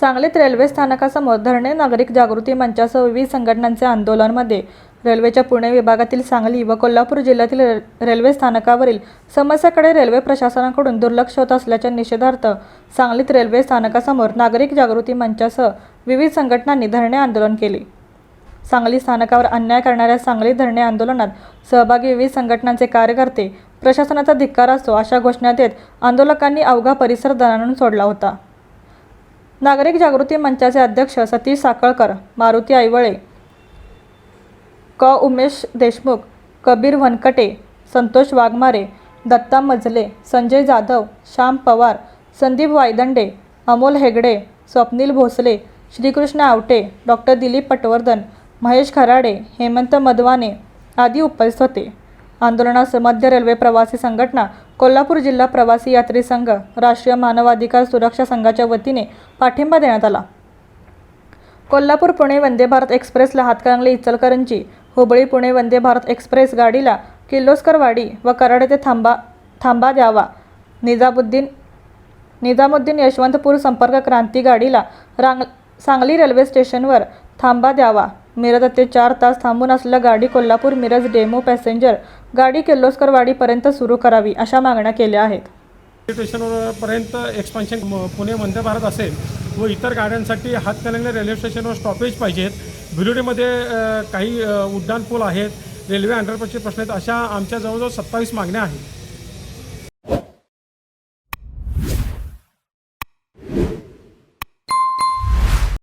सांगलीत रेल्वे स्थानकासमोर धरणे नागरिक जागृती मंचासह विविध संघटनांचे आंदोलनमध्ये रेल्वेच्या पुणे विभागातील सांगली व कोल्हापूर जिल्ह्यातील रे- रेल्वे स्थानकावरील समस्याकडे रेल्वे प्रशासनाकडून दुर्लक्ष होत असल्याच्या निषेधार्थ सांगलीत रेल्वे स्थानकासमोर नागरिक जागृती मंचासह विविध संघटनांनी धरणे आंदोलन केले. सांगली स्थानकावर अन्याय करणाऱ्या सांगली धरणे आंदोलनात सहभागी विविध संघटनांचे कार्यकर्ते प्रशासनाचा धिक्कार असतो अशा घोषणा देत आंदोलकांनी अवघा परिसर दणाणून सोडला होता. नागरिक जागृती मंचाचे अध्यक्ष सतीश साकळकर मारुती आईवळे क. उमेश देशमुख कबीर वनकटे संतोष वाघमारे दत्ता मजले संजय जाधव श्याम पवार संदीप वायदंडे अमोल हेगडे स्वप्नील भोसले श्रीकृष्ण आवटे डॉक्टर दिलीप पटवर्धन महेश खराडे हेमंत मधवाने आदी उपस्थित होते. आंदोलनास मध्य रेल्वे प्रवासी संघटना कोल्हापूर जिल्हा प्रवासी यात्री संघ राष्ट्रीय मानवाधिकार सुरक्षा संघाच्या वतीने पाठिंबा देण्यात आला. कोल्हापूर पुणे वंदे भारत एक्सप्रेसला हातकणंगले इचलकरंजी हुबळी पुणे वंदे भारत एक्सप्रेस गाडीला किर्लोस्करवाडी व कराड येथे थांबा थांबा द्यावा. निजामुद्दीन निजामुद्दीन यशवंतपूर संपर्क क्रांती गाडीला रांग सांगली रेल्वे स्टेशनवर थांबा द्यावा. मिरज ते चार तास थांबून असलेल्या गाडी कोल्हापूर मिरज डेमो पॅसेंजर गाडी किर्लोस्करवाडीपर्यंत सुरू करावी अशा मागण्या केल्या आहेत. स्टेशनपर्यंत एक्सपान्शन पुणे वंदे भारत असेल व इतर गाड्यांसाठी हातकणंगले रेल्वे स्टेशनवर स्टॉपेज पाहिजेत. भिलोडीमध्ये काही उड्डाण पूल आहेत. रेल्वे अंडरपासचे प्रश्न आहेत. अशा आमच्या जवळजवळ सत्तावीस मागण्या आहेत.